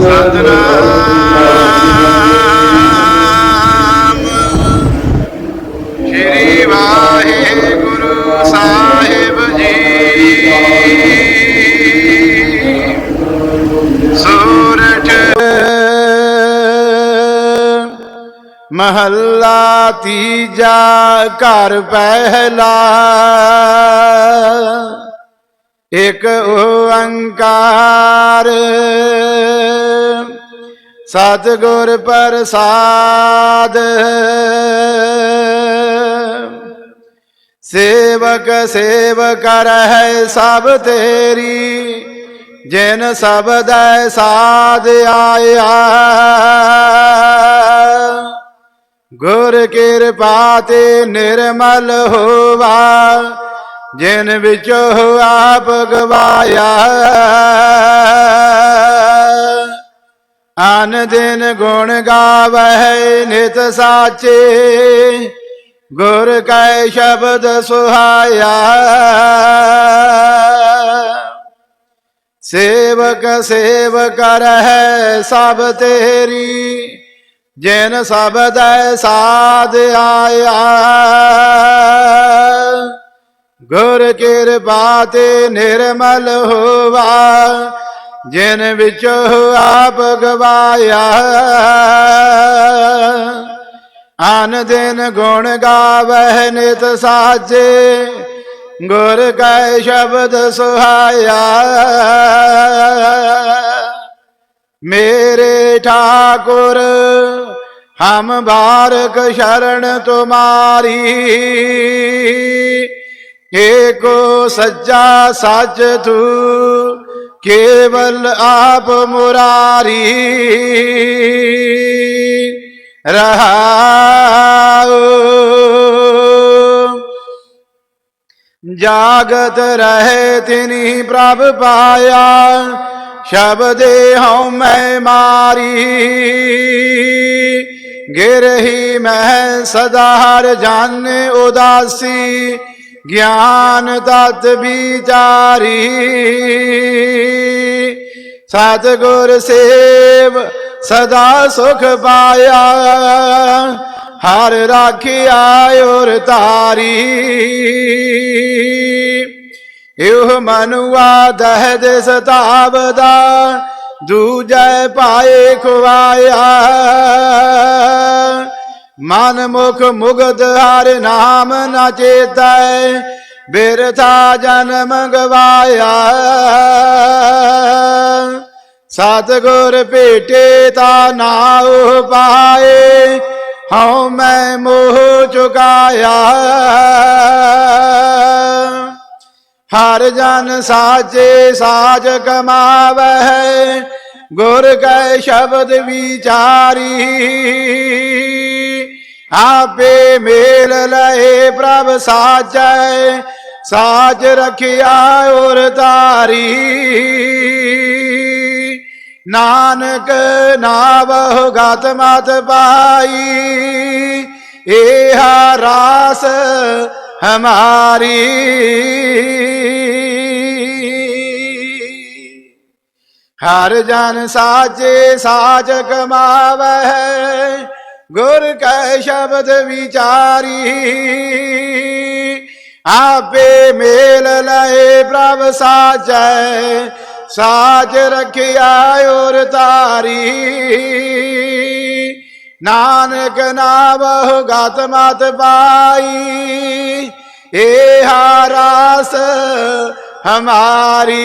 ਸਤਨਾਮ ਸ੍ਰੀ ਵਾਹਿਗੁਰੂ ਸਾਹਿਬ ਜੀ। ਸੂਰਜ। ਮਹੱਲਾ ਤੀਜਾ ਘਰ ਪਹਿਲਾ। ਇਕ ਓੰਕਾਰ। ਸਤਿਗੁਰ ਪ੍ਰਸਾਦ। ਸੇਵਕ ਸੇਵਕ ਰਹਿ ਸਭ ਤੇਰੀ, ਜਿਨ ਸਬਦੈ ਸਾਧ ਆਇਆ। ਗੁਰ ਕਿਰਪਾ ਤੇ ਨਿਰਮਲ ਹੋਵਾ। ਜਿਨ ਵਿੱਚ ਆਪ ਗਵਾਇਆ ਅਨ ਦਿਨ ਗੁਣ ਗਾਵਹਿ ਨਿਤ ਸਾਚੇ, ਗੁਰ ਕੈ ਸ਼ਬਦ ਸੁਹਾਇਆ। ਸੇਵਕ ਸੇਵਕ ਰਹਿ ਸਭ ਤੇਰੀ, ਜਿਨ ਸਬਦੈ ਸਾਧ ਆਇਆ। ਗੁਰ ਕਿਰਪਾ ਤੇ ਨਿਰਮਲ ਹੋਵਾ, ਜਿਨ ਵਿੱਚ ਆਪ ਗਵਾਇਆ। ਆਨ ਦਿਨ ਗੁਣ ਗਾਵਹਿ ਨਿਤ ਸਾਜੇ, ਗੁਰ ਕੈ ਸ਼ਬਦ ਸੁਹਾਇਆ। ਮੇਰੇ ਠਾਕੁਰ, ਹਮ ਬਾਰਕ ਸ਼ਰਨ ਤੁਮਾਰੀ। ਏਕੋ ਸੱਚਾ ਸੱਚ ਤੂ ਕੇਵਲ ਆਪ ਮੁਰਾਰੀ। ਰਹਾਉ, ਜਾਗਤ ਰਹੇ ਤਿਨੀ ਪ੍ਰਭ ਪਾਇਆ, ਸ਼ਬਦੇ ਹਉ ਮੈਂ ਮਾਰੀ। ਗਿਰਹੀ ਮੈਂ ਸਦਾ ਹਰ ਜਾਣੇ ਉਦਾਸੀ ਗਿਆਨ ਤਤ ਵਿਚਾਰੀ। ਸਤਿਗੁਰ ਸੇਵ ਸਦਾ ਸੁਖ ਪਾਇਆ। ਹਰ ਰਾਖਿਆ ਔਰ ਤਾਰੀ ਇਹ ਮਨੁਆ ਦਹਦ ਸਤਾਵਦਾ। ਦੂਜੈ ਪਾਏ ਖਵਾਇਆ। ਮਨ ਮੁਖ ਮੁਗਦ ਹਰ ਨਾਮ ਨਾ ਚੇਤੈ, ਬਿਰਥਾ ਜਨਮ ਗਵਾਇਆ ਸਤਿਗੁਰ ਭੇਟੇ ਤਾ ਨਾਉ ਪਾਏ, ਹਉ ਮੈਂ ਮੋਹ ਚੁਕਾਇਆ। ਹਰ ਜਨ ਸਾਚੇ ਸਾਜ ਕਮਾਵੈ ਗੁਰ ਕੈ ਸ਼ਬਦ ਵਿਚਾਰੀ। ਆਪੇ ਮੇਲ ਲਏ ਪ੍ਰਭ ਸਾਚੈ ਸਾਜ ਰਖਿਆ ਔਰ ਤਾਰੀ ਨਾਨਕ ਨਾਵਹੁ ਗਤ ਮਤ ਪਾਈ ਇਹ ਰਾਸ ਹਮਾਰੀ। ਹਰ ਜਨ ਸਾਜੇ ਸਾਚ ਕਮਾਵੈ ਗੁਰ ਕੈ ਸ਼ਬਦ ਵਿਚਾਰੀ, ਆਪੇ ਮੇਲ ਲਏ ਪ੍ਰਭ ਸਾਚੈ ਸਾਚ ਰਖਿਆ ਔਰ ਤਾਰੀ ਨਾਨਕ ਨਾਵਹੁ ਗਤ ਮਤ ਪਾਈ ਏਹਾ ਰਾਸ ਹਮਾਰੀ।